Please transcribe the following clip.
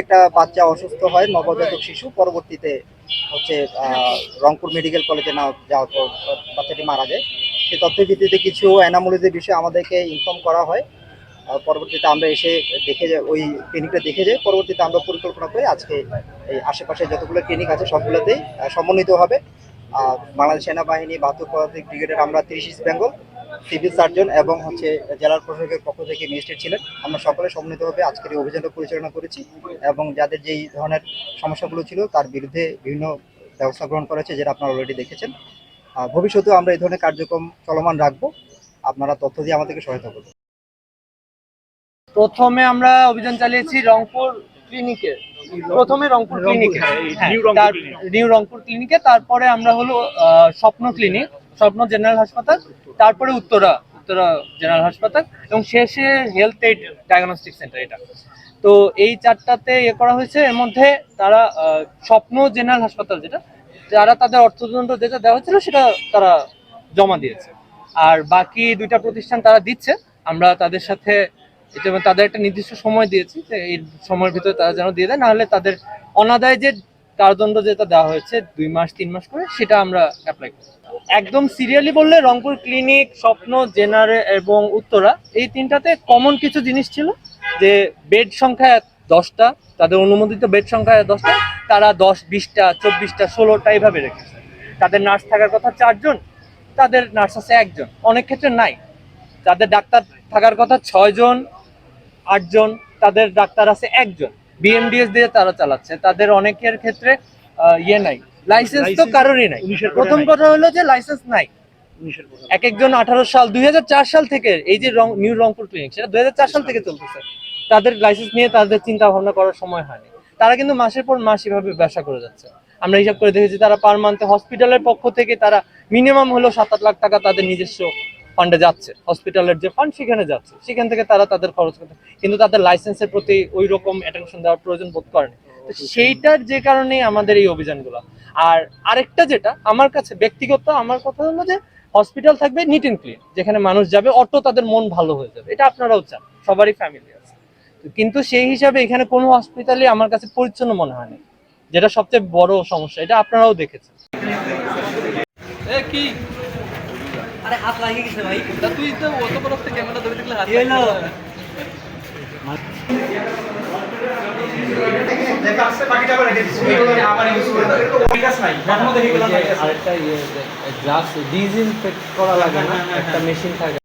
একটা বাচ্চা অসুস্থ হয়, নবজাতক শিশু, পরবর্তীতে হচ্ছে রংপুর মেডিকেল কলেজে না যাওয়ার পর বাচ্চাটি মারা যায়। সেই তথ্যের ভিত্তিতে কিছু অ্যানামোলিজের বিষয়ে আমাদেরকে ইনফর্ম করা হয়। পরবর্তীতে আমরা এসে দেখে যাই ওই ক্লিনিকটা দেখে যাই পরবর্তীতে আমরা পরিকল্পনা করে আজকে এই আশেপাশে যতগুলো ক্লিনিক আছে সবগুলোতেই সমন্বিত হবে। বাংলাদেশ সেনাবাহিনী, বাহাত্তর পদাতিক ব্রিগেডের আমরা তিরিশ ইস্ট বেঙ্গল সিভিল সার্জন এবং হচ্ছে জেলার প্রশাসকের পক্ষ থেকে মিনিস্টার ছিলেন। আমরা সকলে সম্মিলিতভাবে আজকের এই অভিযানটা পরিচালনা করেছি এবং যাদের যেই ধরনের সমস্যাগুলো ছিল তার বিরুদ্ধে বিভিন্ন ব্যবস্থা গ্রহণ করা হয়েছে যেটা আপনারা অলরেডি দেখেছেন। ভবিষ্যতেও আমরা এই ধরনের কার্যক্রম চলমান রাখব। আপনারা তথ্য দিয়ে আমাদেরকে সহায়তা করবেন। প্রথমে আমরা অভিযান চালিয়েছি রংপুর ক্লিনিকে। প্রথমে রংপুর ক্লিনিকে। হ্যাঁ, নিউ রংপুর ক্লিনিকে। তারপরে আমরা হলো স্বপ্ন ক্লিনিক স্বপ্ন জেনারেল হাসপাতাল তারপরে উত্তরা উত্তরা জেনারেল হাসপাতাল এবং শেষে হেলথ এইড ডায়াগনস্টিক সেন্টার এটা। তো এই চারটাতে ইয়ে করা হয়েছে এর মধ্যে তারা স্বপ্ন জেনারেল হাসপাতাল যেটা যারা তাদের অর্থদণ্ড যেটা দেওয়া হয়েছিল সেটা তারা জমা দিয়েছে। আর বাকি দুইটা প্রতিষ্ঠান তারা দিচ্ছে আমরা তাদের সাথে এটা তাদের একটা নির্দিষ্ট সময় দিয়েছি যে এই সময়ের ভিতরে তারা যেন দিয়ে দেয়, নাহলে তাদের অনাদায় যে কারাদণ্ড যেটা দেওয়া হয়েছে, দুই মাস, তিন মাস করে, সেটা আমরা অ্যাপ্লাই করি। একদম সিরিয়ালি বললে রংপুর ক্লিনিক স্বপ্ন, জেনারে এবং উত্তরা, এই তিনটাতে কমন কিছু জিনিস ছিল যে বেড সংখ্যা দশটা, তাদের অনুমোদিত বেড সংখ্যা দশটা, তারা দশ, বিশটা, চব্বিশটা, ষোলোটা এইভাবে রেখেছে। তাদের নার্স থাকার কথা চারজন, তাদের নার্স আছে একজন। অনেক ক্ষেত্রে নাই। তাদের ডাক্তার থাকার কথা ছয়জন আটজন তাদের ডাক্তার আছে একজন। বিএমডিএস দিয়ে তারা চালাচ্ছে। তাদের অনেকের ক্ষেত্রে ইয়ে নাই। লাইসেন্স তো কারোরই নাই। প্রথম কথা হলো যে লাইসেন্স নাই। এক একজন আঠারো সাল দুই সাল থেকে এই যে রং নিউ রংপুর ক্লিনিক সেটা দুই সাল থেকে চলতেছে। তাদের লাইসেন্স নিয়ে তাদের চিন্তা ভাবনা করার সময় হয়নি। তারা কিন্তু মাসের পর মাস এভাবে ব্যবসা করে যাচ্ছে। আমরা হিসাব করে দেখেছি তারা পার মান্থে হসপিটালের পক্ষ থেকে তারা মিনিমাম হলো সাত আট লাখ টাকা তাদের নিজস্ব ফান্ডে যাচ্ছে হসপিটালের যে ফান্ড সেখানে যাচ্ছে সেখান থেকে তারা তাদের খরচ করতে কিন্তু তাদের লাইসেন্সের প্রতি ওই রকম অ্যাটেনশন দেওয়ার প্রয়োজন বোধ করেনি। তো সেইটার যে কারণে আমাদের এই অভিযানগুলো। আর আরেকটা যেটা আমার কাছে ব্যক্তিগত আমার কথা হলো যে হসপিটাল থাকবে নিট অ্যান্ড ক্লিন যেখানে মানুষ যাবে অটো তাদের মন ভালো হয়ে যাবে। এটা আপনারাও চান সবারই ফ্যামিলি আছে। তো কিন্তু সেই হিসাবে এখানে কোনো হসপিটালে আমার কাছে পরিচ্ছন্ন মনে হয়নি যেটা সবচেয়ে বড় সমস্যা এটা আপনারাও দেখেছেন। কি? আরে হাত লাগিয়ে গেছে ভাই তা তুই তো অত বড় একটা ক্যামেরা ধরে দেখলে হাত? ইয়ে গ্লাস ডিসইনফেক্ট করা লাগে না একটা মেশিন থাকে